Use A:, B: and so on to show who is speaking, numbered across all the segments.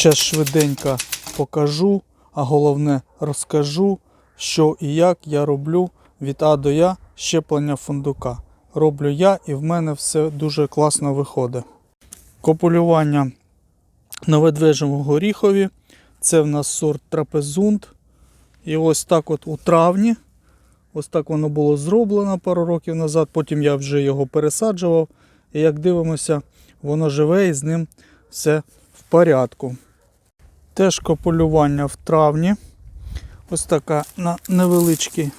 A: Ще швиденько покажу, а головне розкажу, що і як я роблю від А до Я щеплення фундука. Роблю я і в мене все дуже класно виходить. Копулювання на ведвежому горіхові. Це в нас сорт трапезунд. І ось так от у травні. Ось так воно було зроблено пару років назад. Потім я вже його пересаджував. І як дивимося, воно живе і з ним все в порядку. Теж копулювання в травні. Ось така на невеличкій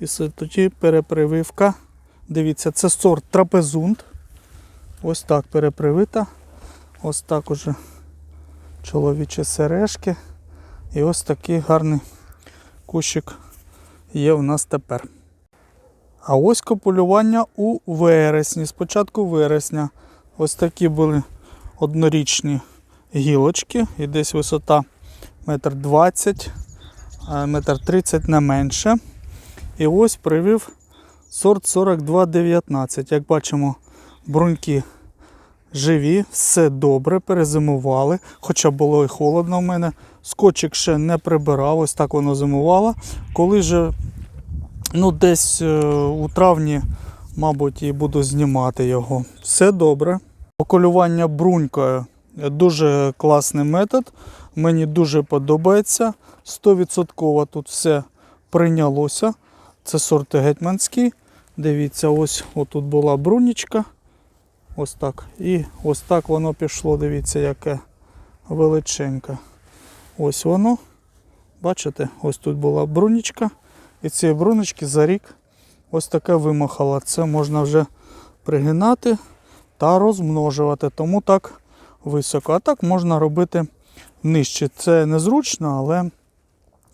A: висоті перепрививка. Дивіться, це сорт трапезунд. Ось так перепривита. Ось так уже чоловічі сережки. І ось такий гарний кущик є у нас тепер. А ось копулювання у вересні. Спочатку вересня. Ось такі були однорічні гілочки. І десь висота метр двадцять, а метр тридцять не менше. І ось привив сорт 4219. Як бачимо, бруньки живі, все добре, перезимували. Хоча було і холодно в мене. Скотчик ще не прибирав, ось так воно зимувало. Коли же ну, десь е, у травні, мабуть, і буду знімати його. Все добре. Околювання брунькою дуже класний метод. Мені дуже подобається. 100% тут все прийнялося. Це сорт гетьманський. Дивіться, ось отут була брунічка. Ось так. І ось так воно пішло. Дивіться, яке величеньке. Ось воно. Бачите, ось тут була брунічка. І цієї бруночки за рік ось таке вимахало. Це можна вже пригинати та розмножувати. Тому так високо. А так можна робити нижче. Це незручно, але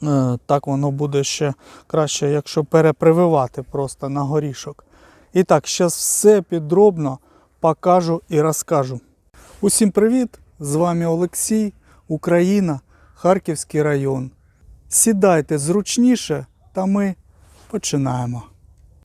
A: е, так воно буде ще краще, якщо перепрививати просто на горішок. І так, зараз все підробно покажу і розкажу. Усім привіт! З вами Олексій, Україна, Харківський район. Сідайте зручніше, та ми починаємо.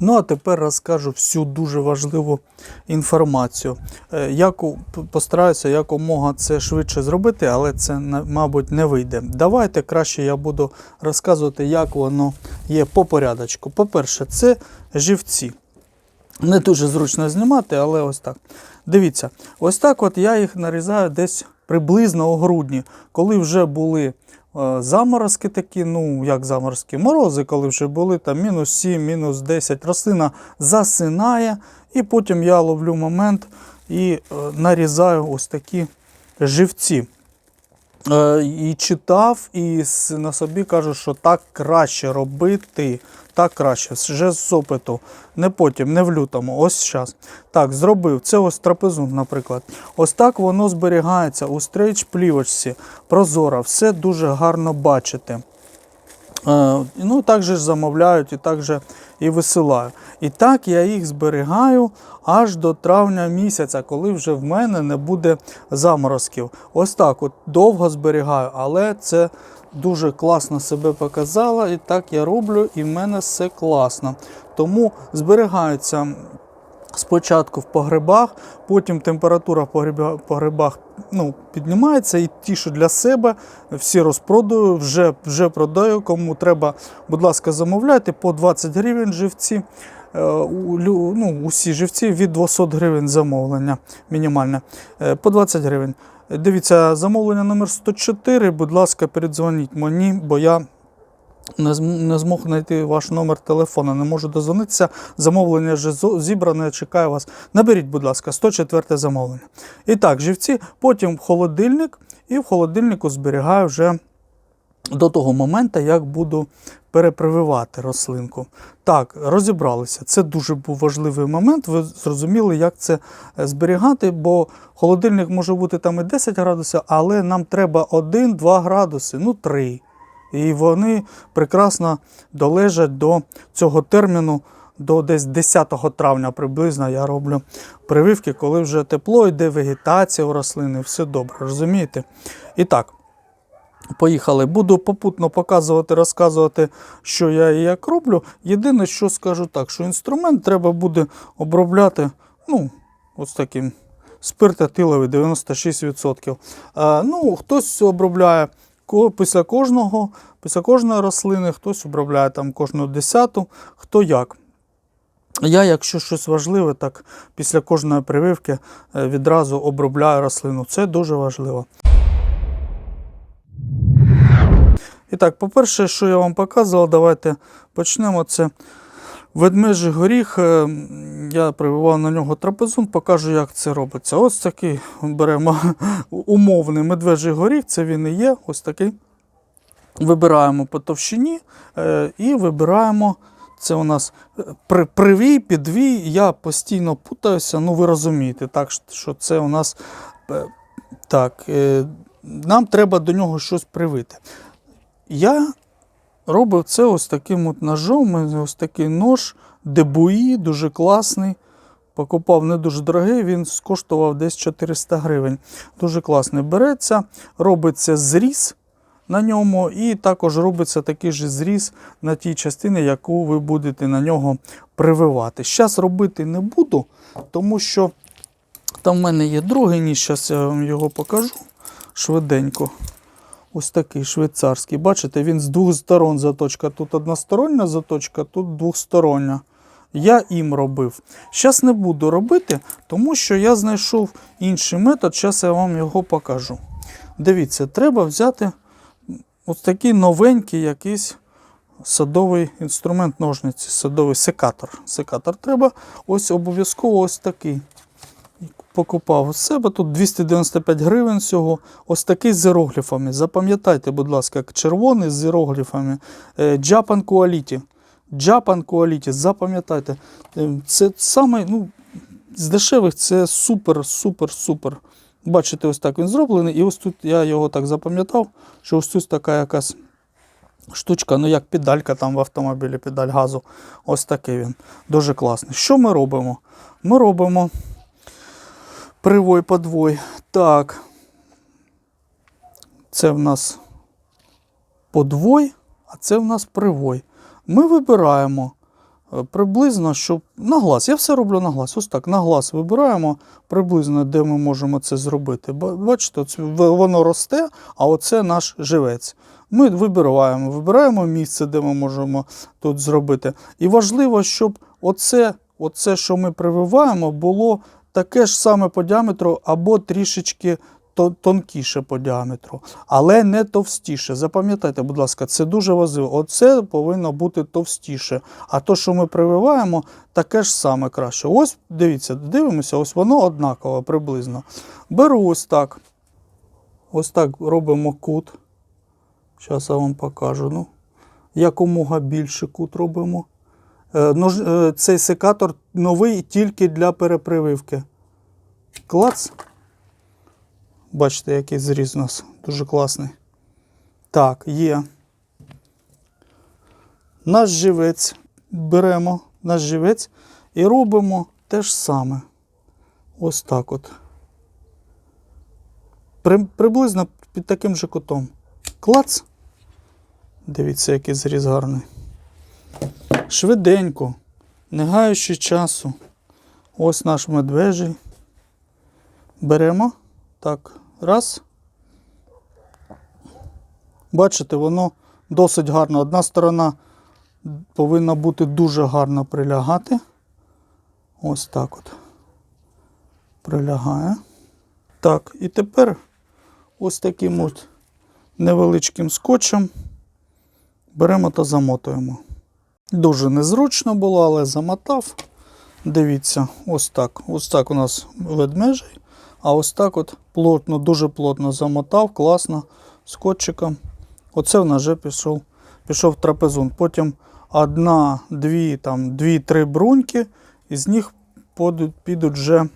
A: Ну а тепер розкажу всю дуже важливу інформацію. Е, Яку постараюся якомога це швидше зробити, але це мабуть не вийде. Давайте краще я буду розказувати, як воно є по порядочку. По-перше, це живці. Не дуже зручно знімати, але ось так. Дивіться, ось так от я їх нарізаю десь приблизно у грудні, коли вже були заморозки такі, ну як заморозки, морози, коли вже були там мінус 7, мінус 10, рослина засинає, і потім я ловлю момент і е, нарізаю ось такі живці. Е, і читав, і на собі кажу, що так краще робити. Так краще, вже з опиту. Не потім, не в лютому, ось зараз. Так, зробив. Це ось трапезунт, наприклад. Ось так воно зберігається у стрейч плівочці. Прозоро, все дуже гарно бачите. Е, Ну, так же ж замовляють і так же і висилаю. І так я їх зберігаю аж до травня місяця, коли вже в мене не буде заморозків. Ось так от довго зберігаю, але це дуже класно себе показало. І так я роблю, і в мене все класно. Тому зберігаються спочатку в погребах, потім температура в погреба- погребах ну, піднімається, і ті, що для себе, всі розпродаю, вже, вже продаю. Кому треба, будь ласка, замовляйте по 20 гривень живці. Е, Ну, усі живці від 200 гривень замовлення мінімальне. Е, По 20 гривень. Дивіться, замовлення номер 104, будь ласка, передзвоніть мені, бо я не зм- не змог знайти ваш номер телефона, не можу дозвонитися. Замовлення вже зібране, чекаю вас. Наберіть, будь ласка, 104 замовлення. І так, живці, потім в холодильник, і в холодильнику зберігаю вже до того моменту, як буду перепрививати рослинку. Так, розібралися. Це дуже був важливий момент. Ви зрозуміли, як це е, зберігати, бо холодильник може бути там і 10 градусів, але нам треба 1-2 градуси, ну 3. І вони прекрасно долежать до цього терміну до десь 10 травня приблизно я роблю прививки, коли вже тепло йде, вегетація у рослини, все добре, розумієте? І так, Поїхали. Буду попутно показувати, розказувати, що я і як роблю. Єдине, що скажу так, що інструмент треба буде обробляти, ну, ось таким спиртатиловий 96%. А, ну, хтось обробляє після кожного, після кожної рослини, хтось обробляє там кожну десяту, хто як. Я, якщо щось важливе, так після кожної прививки е, відразу обробляю рослину. Це дуже важливо. І так, по-перше, що я вам показував, давайте почнемо. Це ведмежий горіх. Е, Я прививав на нього трапезун, покажу, як це робиться. Ось такий беремо умовний медвежий горіх, це він і є. Ось такий. Вибираємо по товщині е, і вибираємо. Це у нас е, при, привій, підвій. Я постійно путаюся, ну ви розумієте, так, що це у нас так, нам треба до нього щось привити. Я робив це ось таким от ножом. Ось такий нож дебуї, дуже класний. Покупав не дуже дорогий, він скоштував десь 400 гривень. Дуже класний. Береться, робиться зріз на ньому, і також робиться такий же зріз на тій частині, яку ви будете на нього прививати. Зараз робити не буду, тому що там в мене є другий ніж, зараз я вам його покажу швиденько. Ось такий швейцарський. Бачите, він з двох сторон заточка. Тут одностороння заточка, тут двохстороння. Я їм робив. Зараз не буду робити, тому що я знайшов інший метод. Зараз я вам його покажу. Дивіться, треба взяти ось такий новенький якийсь садовий інструмент ножниці, садовий секатор. Секатор треба ось обов'язково ось такий покупав у себе. Тут 295 гривень всього. Ось такий з іерогліфами. Запам'ятайте, будь ласка, червоний з іерогліфами. Е, Japan Quality. Japan Quality, запам'ятайте. Е, Це саме, ну, з дешевих це супер, супер, супер. Бачите, ось так він зроблений. І ось тут я його так запам'ятав, що ось тут така якась штучка, ну як педалька там в автомобілі, педаль газу. Ось такий він. Дуже класний. Що ми робимо? Ми робимо привой подвой. Так. Це в нас подвой, а це в нас привой. Ми вибираємо е, приблизно, щоб на глаз. Я все роблю на глаз. Ось так, на глаз вибираємо приблизно, де ми можемо це зробити. Бачите, воно росте, а оце наш живець. Ми вибираємо, вибираємо місце, де ми можемо тут зробити. І важливо, щоб оце, оце що ми прививаємо, було таке ж саме по діаметру або трішечки тонкіше по діаметру, але не товстіше. Запам'ятайте, будь ласка, це дуже важливо. Оце повинно бути товстіше. А то, що ми прививаємо, таке ж саме краще. Ось дивіться, дивимося, ось воно однаково приблизно. Беру ось так. Ось так робимо кут. Зараз я вам покажу. Ну, якомога більше кут робимо. Е, е, цей секатор новий тільки для перепрививки. Клац. Бачите, який зріз у нас дуже класний. Так, є. Наш живець беремо наш живець і робимо те ж саме. Ось так от. При, приблизно під таким же кутом. Клац. Дивіться, який зріз гарний. Швиденько, не гаючи часу. Ось наш медвежий. Беремо. Так, раз. Бачите, воно досить гарно. Одна сторона повинна бути дуже гарно прилягати. Ось так от. Прилягає. Так, і тепер ось таким от невеличким скотчем беремо та замотуємо. Дуже незручно було, але замотав. Дивіться, ось так. Ось так у нас ведмежий. А ось так от плотно, дуже плотно замотав, класно, скотчиком. Оце в нас вже пішов, пішов трапезун. Потім одна, дві, там, дві-три бруньки, із них подуть- підуть вже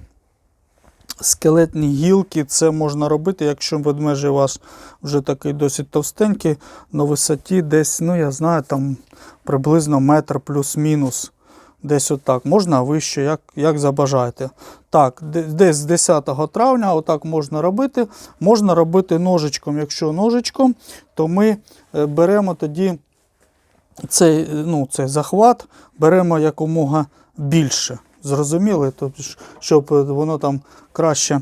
A: скелетні гілки. Це можна робити, якщо ведмежий у вас вже такий досить товстенький, на висоті десь, ну я знаю, там приблизно метр плюс-мінус. Десь отак. Можна вище, як, як забажаєте. Так, десь з 10 травня отак можна робити. Можна робити ножичком. Якщо ножичком, то ми е, беремо тоді цей, е, ну, цей захват, беремо якомога більше. Зрозуміли? Тобто, щоб е, воно там краще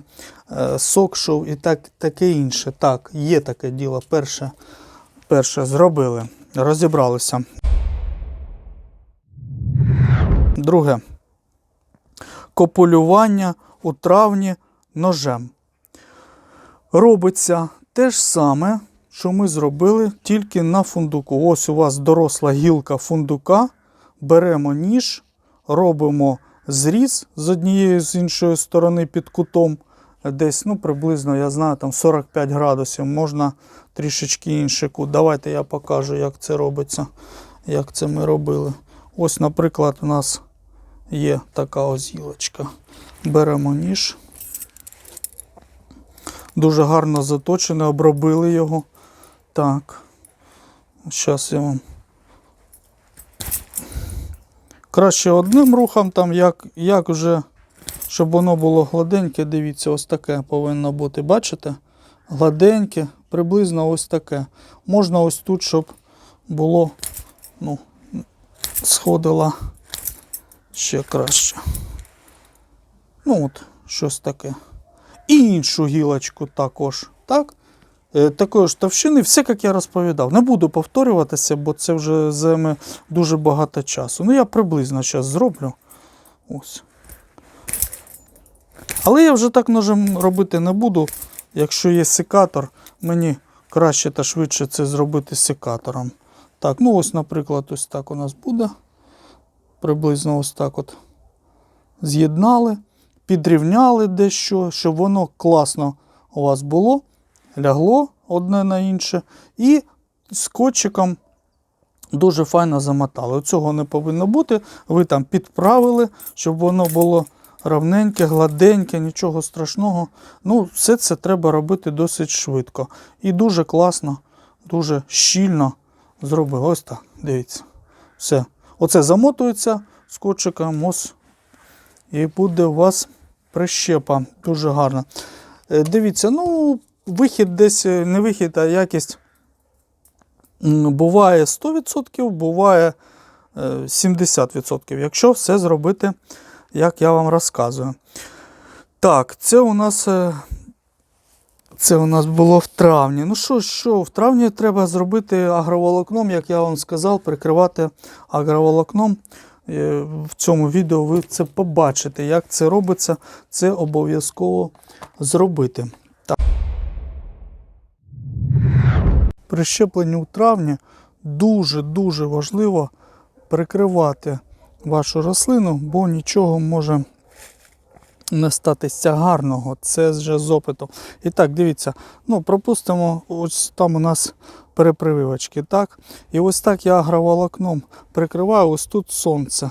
A: сок шов і так, таке інше. Так, є таке діло. Перше, перше зробили, розібралися. Друге. Копулювання у травні ножем. Робиться те ж саме, що ми зробили тільки на фундуку. Ось у вас доросла гілка фундука. Беремо ніж, робимо зріз з однієї з іншої сторони під кутом. Десь ну, приблизно, я знаю, там 45 градусів, можна трішечки інший кут. Давайте я покажу, як це робиться, як це ми робили. Ось, наприклад, у нас є така ось гілочка. Беремо ніж. Дуже гарно заточене, обробили його. Так. Зараз я вам. Краще одним рухом, там, як, як вже, щоб воно було гладеньке, дивіться, ось таке повинно бути. Бачите? Гладеньке, приблизно ось таке. Можна ось тут, щоб було, ну, сходила ще краще. Ну от, щось таке. І іншу гілочку також. Так? Е, Такої ж товщини, все, як я розповідав. Не буду повторюватися, бо це вже займе дуже багато часу. Ну, я приблизно зараз зроблю. Ось. Але я вже так ножем робити не буду. Якщо є секатор, мені краще та швидше це зробити секатором. Так, ну ось, наприклад, ось так у нас буде. Приблизно ось так от з'єднали, підрівняли дещо, щоб воно класно у вас було, лягло одне на інше, і скотчиком дуже файно замотали. Цього не повинно бути. Ви там підправили, щоб воно було равненьке, гладеньке, нічого страшного. Ну, все це треба робити досить швидко. І дуже класно, дуже щільно зробили. Ось так, дивіться. Все. Оце замотується скотчиком, ось, і буде у вас прищепа. Дуже гарно. Е, Дивіться, ну, вихід десь, е, не вихід, а якість буває 100%, буває е, 70%, якщо все зробити, як я вам розказую. Так, це у нас. Це у нас було в травні. Ну що, що, в травні треба зробити агроволокном, як я вам сказав, прикривати агроволокном. В цьому відео ви це побачите, як це робиться. Це обов'язково зробити. Так. При щепленні у травні дуже-дуже важливо прикривати вашу рослину, бо нічого може не статися гарного. Це вже з опиту. І так, дивіться, ну, пропустимо, ось там у нас перепрививочки, так? І ось так я агроволокном прикриваю, ось тут сонце.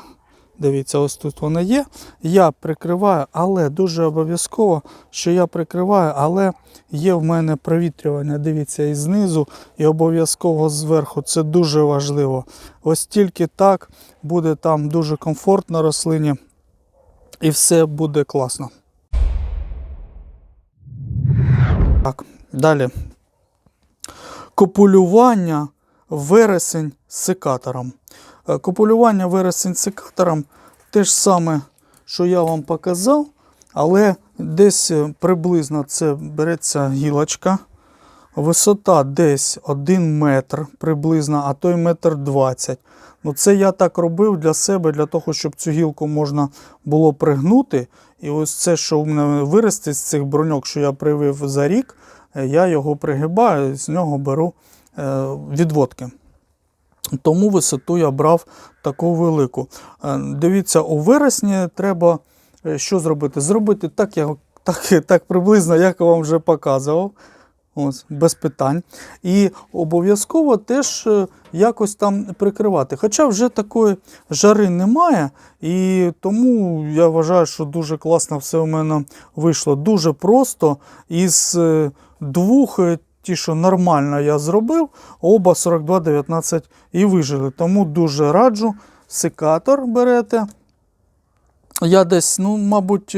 A: Дивіться, ось тут воно є. Я прикриваю, але дуже обов'язково, що я прикриваю, але є в мене провітрювання. Дивіться, і знизу, і обов'язково зверху. Це дуже важливо. Ось тільки так буде там дуже комфортно рослині, і все буде класно. Так, далі. Копулювання вересень секатором. Е, Копулювання вересень секатором те ж саме, що я вам показав, але десь е, приблизно це береться гілочка. Висота десь 1 метр приблизно, а то й метр 20. Ну, це я так робив для себе, для того, щоб цю гілку можна було пригнути. І ось це, що в мене виросте з цих броньок, що я привив за рік, е, я його пригибаю, з нього беру е, відводки. Тому висоту я брав таку велику. Е, Дивіться, у вересні треба що зробити? Зробити так, як, так, так приблизно, як я вам вже показував. Ось, без питань. І обов'язково теж е, якось там прикривати. Хоча вже такої жари немає, і тому я вважаю, що дуже класно все у мене вийшло. Дуже просто. Із е, двох, е, ті, що нормально я зробив, оба 42-19 і вижили. Тому дуже раджу секатор берете. Я десь, ну, мабуть,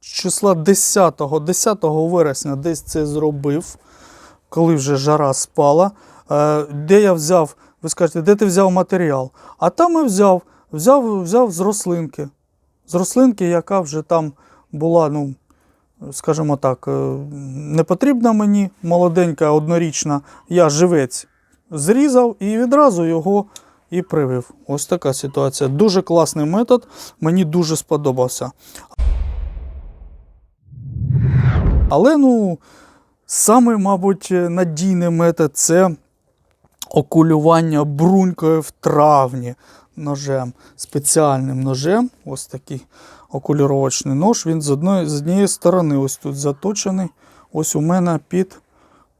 A: числа 10, 10 вересня десь це зробив, коли вже жара спала. Е, Де я взяв, ви скажете, де ти взяв матеріал? А там я взяв, взяв, взяв з рослинки. З рослинки, яка вже там була, ну, скажімо так, е, не потрібна мені, молоденька, однорічна, я живець зрізав і відразу його і привив. Ось така ситуація. Дуже класний метод, мені дуже сподобався. Але, ну, самий, мабуть, надійний метод це окулювання брунькою в травні ножем, спеціальним ножем. Ось такий окулюровочний нож. Він з одної з однієї сторони ось тут заточений. Ось у мене під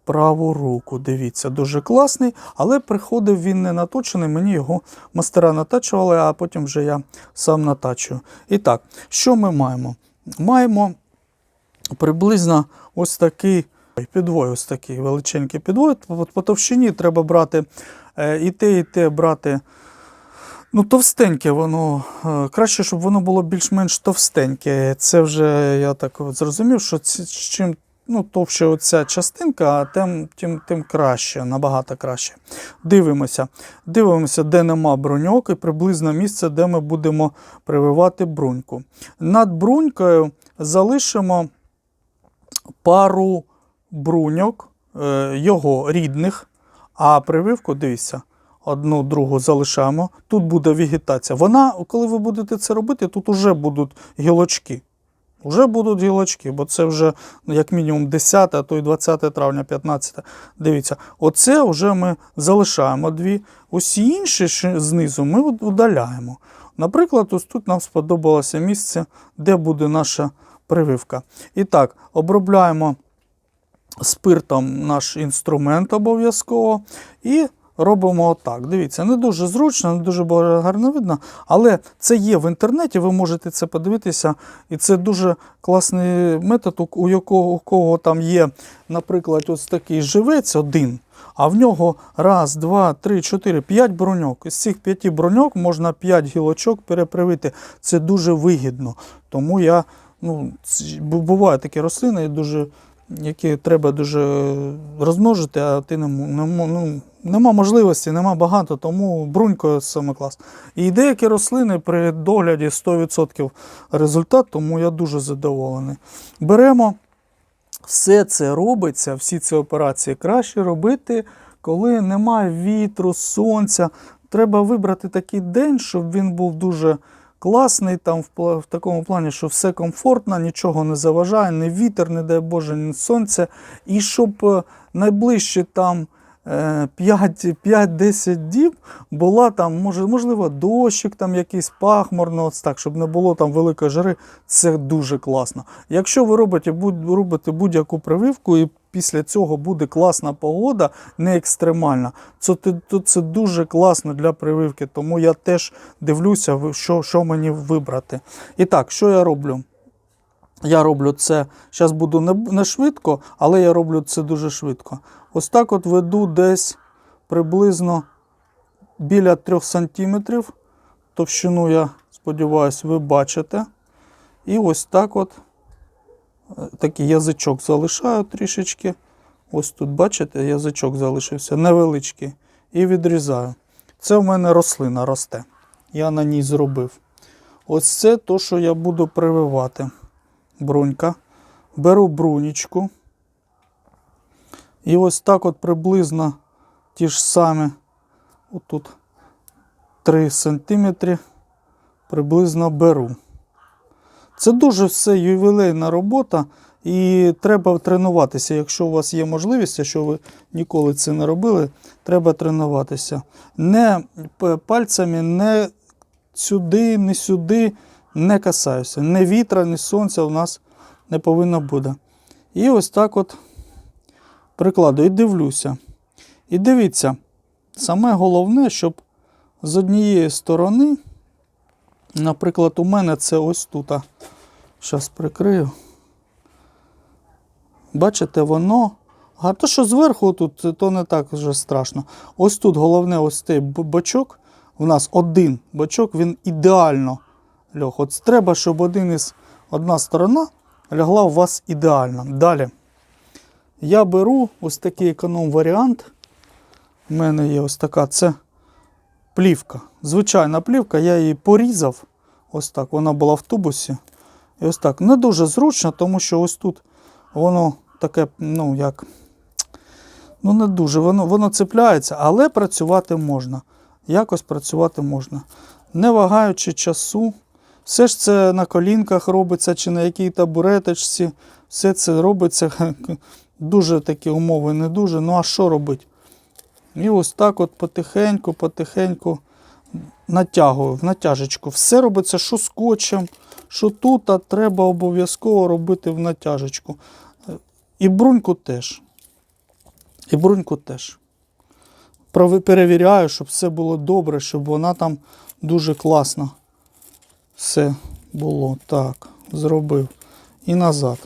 A: праву руку. Дивіться, дуже класний, але приходив він не наточений, мені його мастера натачували, а потім вже я сам натачую. І так, що ми маємо? Маємо приблизно ось такий підвой, ось такий величенький підвой. По, товщині треба брати е, і те, і те брати. Ну, товстеньке воно. е, Краще, щоб воно було більш-менш товстеньке. Це вже я так от зрозумів, що чим ну, товще оця частинка, тим, тим, тим краще, набагато краще. Дивимося. Дивимося, де нема бруньок, і приблизно місце, де ми будемо прививати бруньку. Над брунькою залишимо пару бруньок е, його рідних, а прививку, дивіться, одну другу залишаємо. Тут буде вегетація. Вона, коли ви будете це робити, тут вже будуть гілочки. Вже будуть гілочки, бо це вже ну, як мінімум 10, а то й 20 травня, 15. Дивіться, оце вже ми залишаємо дві. Усі інші знизу ми удаляємо. Наприклад, ось тут нам сподобалося місце, де буде наша прививка. І так, обробляємо спиртом наш інструмент обов'язково і робимо отак. Дивіться, не дуже зручно, не дуже гарно видно, але це є в інтернеті, ви можете це подивитися. І це дуже класний метод, у- якого у кого там є, наприклад, ось такий живець один. А в нього раз, два, три, чотири, п'ять броньок. Із цих п'яти броньок можна п'ять гілочок перепривити. Це дуже вигідно. Тому я, ну, бувають такі рослини, дуже, які треба дуже розмножити, а ти не, не, ну, нема можливості, нема багато, тому брунько саме клас. І деякі рослини при догляді 100% результат, тому я дуже задоволений. Беремо. Все це робиться, всі ці операції краще робити, коли немає вітру, сонця. Треба вибрати такий день, щоб він був дуже класний, там в, в такому плані, що все комфортно, нічого не заважає, ні вітер, не дай Боже, ні сонце. І щоб найближче там е, 5 5-10 діб була там, може, можливо, дощик там якийсь пахмурно, ось так, щоб не було там великої жари, це дуже класно. Якщо ви робите, будь, будь-яку прививку і після цього буде класна погода, не екстремальна, це, то це дуже класно для прививки. Тому я теж дивлюся, що, що мені вибрати. І так, що я роблю? Я роблю це, зараз буду не швидко, але я роблю це дуже швидко. Ось так от веду десь приблизно біля 3 см. Товщину, я сподіваюся, ви бачите. І ось так от е, такий язичок залишаю трішечки. Ось тут, бачите, язичок залишився невеличкий. І відрізаю. Це в мене рослина росте. Я на ній зробив. Ось це то, що я буду прививати. Брунька. Беру брунічку. І ось так от приблизно ті ж самі, отут 3 см приблизно беру. Це дуже все ювілейна робота, і треба тренуватися. Якщо у вас є можливість, якщо ви ніколи це не робили, треба тренуватися. Не пальцями, не сюди, не сюди не касаюся. Ні вітра, ні сонця у нас не повинно бути. І ось так от прикладу, і дивлюся. І дивіться, саме головне, щоб з однієї сторони, наприклад, у мене це ось тут. Зараз прикрию. Бачите, воно. А то, що зверху тут, то не так вже страшно. Ось тут головне ось цей бочок, у нас один бачок, він ідеально льох. От треба, щоб один із, одна сторона лягла у вас ідеально. Далі. Я беру ось такий економ-варіант. У мене є ось така це плівка. Звичайна плівка, я її порізав. Ось так. Вона була в тубусі. І ось так. Не дуже зручно, тому що ось тут воно таке, ну як. Ну, не дуже, воно, воно цепляється, але працювати можна. Якось працювати можна. Не вагаючи часу. Все ж це на колінках робиться чи на якій табуреточці. Все це робиться дуже такі умови, не дуже. Ну а що робити? І ось так от потихеньку, потихеньку натягую, в натяжечку. Все робиться, що скотчем, що тут, а треба обов'язково робити в натяжечку. І бруньку теж. І бруньку теж. Перевіряю, щоб все було добре, щоб вона там дуже класно все було. Так, зробив. І назад.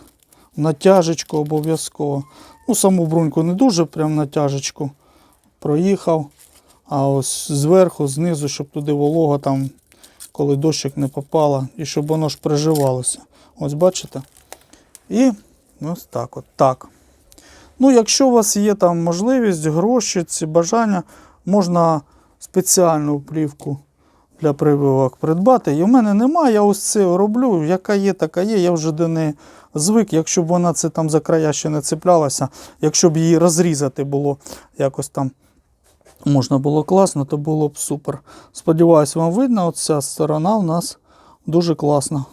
A: Натяжечку обов'язково. Ну, саму бруньку не дуже, прям натяжечку. Проїхав. А ось зверху, знизу, щоб туди волога там, коли дощик не попала, і щоб воно ж приживалося. Ось бачите? І ось так от. Так. Ну, якщо у вас є там можливість, гроші, ці бажання, можна спеціальну плівку для прививок придбати. І в мене немає, я ось це роблю. Яка є, така є. Я вже до неї звик. Якщо б вона це там за края ще не цеплялася, якщо б її розрізати було якось там можна було класно, то було б супер. Сподіваюсь, вам видно, оця сторона у нас дуже класна.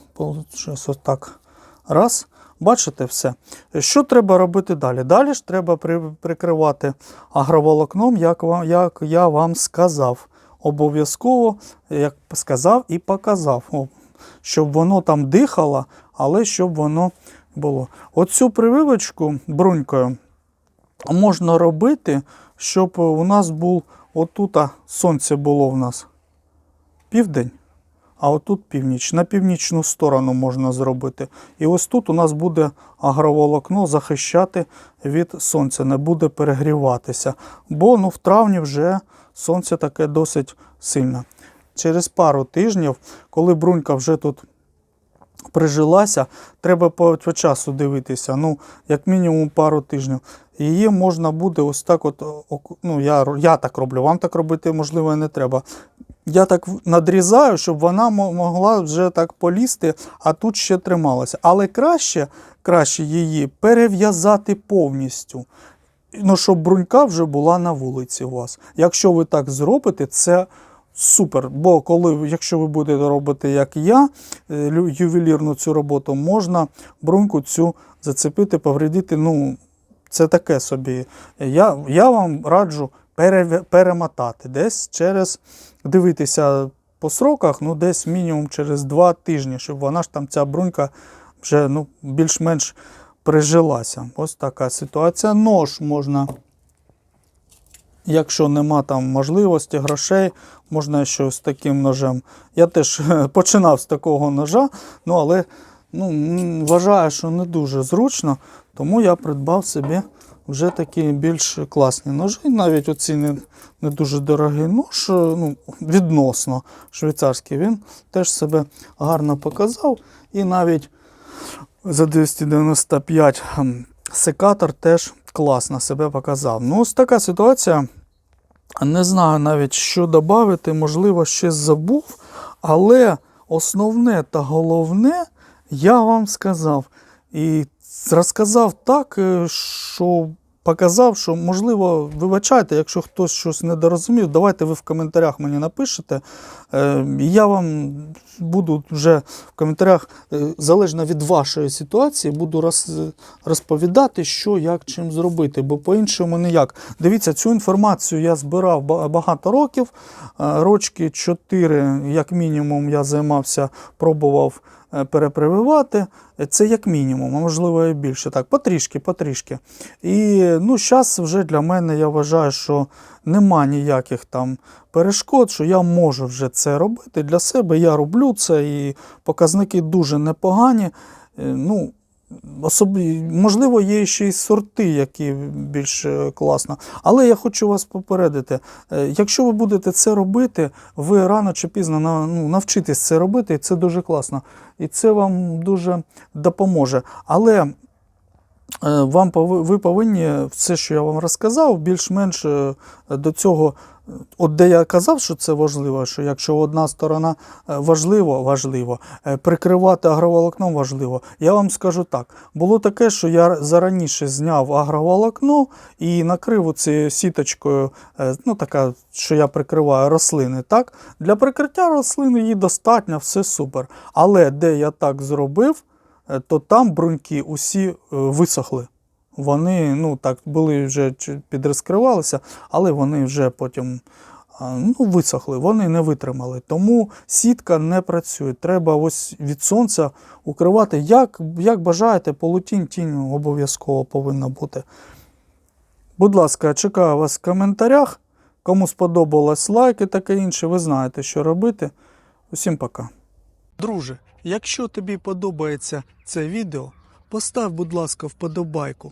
A: Так. Раз. Бачите все. Що треба робити далі? Далі ж треба прикривати агроволокном, як, вам, як я вам сказав. Обов'язково, як сказав і показав, щоб воно там дихало, але щоб воно було. Оцю прививочку брунькою можна робити, щоб у нас був отут сонце було в нас південь, а отут північ. На північну сторону можна зробити. І ось тут у нас буде агроволокно захищати від сонця, не буде перегріватися. Бо ну, в травні вже сонце таке досить сильне. Через пару тижнів, коли брунька вже тут прижилася, треба по, часу дивитися. Ну, як мінімум пару тижнів. Її можна буде ось так, от, ну, я, я так роблю, вам так робити, можливо, не треба. Я так надрізаю, щоб вона могла вже так полізти, а тут ще трималася. Але краще, краще її перев'язати повністю. Ну, щоб брунька вже була на вулиці у вас. Якщо ви так зробите, це супер. Бо коли, якщо ви будете робити, як я, е, ювелірну цю роботу, можна бруньку цю зацепити, повредити. Ну, це таке собі. Я, я вам раджу переве- перемотати десь через дивитися по сроках, ну десь мінімум через два тижні, щоб вона ж там ця брунька вже ну, більш-менш прижилася. Ось така ситуація. Нож можна, якщо нема там можливості, грошей, можна щось з таким ножем. Я теж починав з такого ножа, ну але ну, вважаю, що не дуже зручно, тому я придбав собі вже такі більш класні ножі. Навіть оці не, не дуже дорогий нож, е, ну, відносно швейцарський, він теж себе гарно показав. І навіть за 295 секатор теж класно себе показав. Ну, ось така ситуація. Не знаю навіть, що додати, можливо, ще забув, але основне та головне я вам сказав. І розказав так, е, що показав, що, можливо, вибачайте, якщо хтось щось недорозумів, давайте ви в коментарях мені напишете. Е, Я вам буду вже в коментарях, е, залежно від вашої ситуації, буду розповідати, що, як, чим зробити, бо по-іншому ніяк. Дивіться, цю інформацію я збирав багато років. Е, Рочки 4, як мінімум, я займався, пробував перепрививати. Е, Це як мінімум, а можливо і більше. Так, потрішки, потрішки. І ну, зараз вже для мене я вважаю, що нема ніяких там перешкод, що я можу вже це робити для себе. Я роблю це, і показники дуже непогані. Е, Ну, Особи... Можливо, є ще й сорти, які більш е, класно. Але я хочу вас попередити: е, якщо ви будете це робити, ви рано чи пізно ну, навчитесь це робити, і це дуже класно. І це вам дуже допоможе. Але вам пови- ви повинні все, що я вам розказав, більш-менш е, до цього. е, От де я казав, що це важливо, що якщо одна сторона е, важливо, важливо, е, прикривати агроволокном важливо. Я вам скажу так: було таке, що я зараніше зняв агроволокно і накрив оцією сіточкою, е, ну така, що я прикриваю рослини. Так? Для прикриття рослин її достатньо, все супер. Але де я так зробив, е, то там бруньки усі е, висохли. Вони ну, так, були вже підрозкривалися, але вони вже потім ну, висохли, вони не витримали. Тому сітка не працює. Треба ось від сонця укривати. Як, як бажаєте, полутінь тінь обов'язково повинна бути. Будь ласка, чекаю вас в коментарях. Кому сподобалось лайк і таке інше, ви знаєте, що робити. Усім пока. Друже, якщо тобі подобається це відео, постав, будь ласка, вподобайку.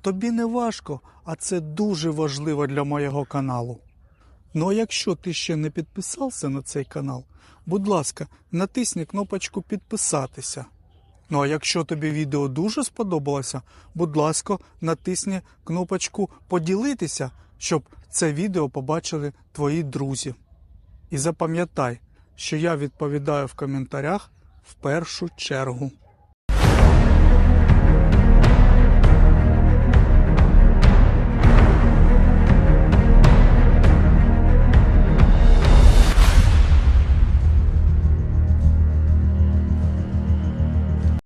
A: Тобі не важко, а це дуже важливо для моєго каналу. Ну а якщо ти ще не підписався на цей канал, будь ласка, натисни кнопочку підписатися. Ну а якщо тобі відео дуже сподобалося, будь ласка, натисни кнопочку поділитися, щоб це відео побачили твої друзі. І запам'ятай, що я відповідаю в коментарях в першу чергу.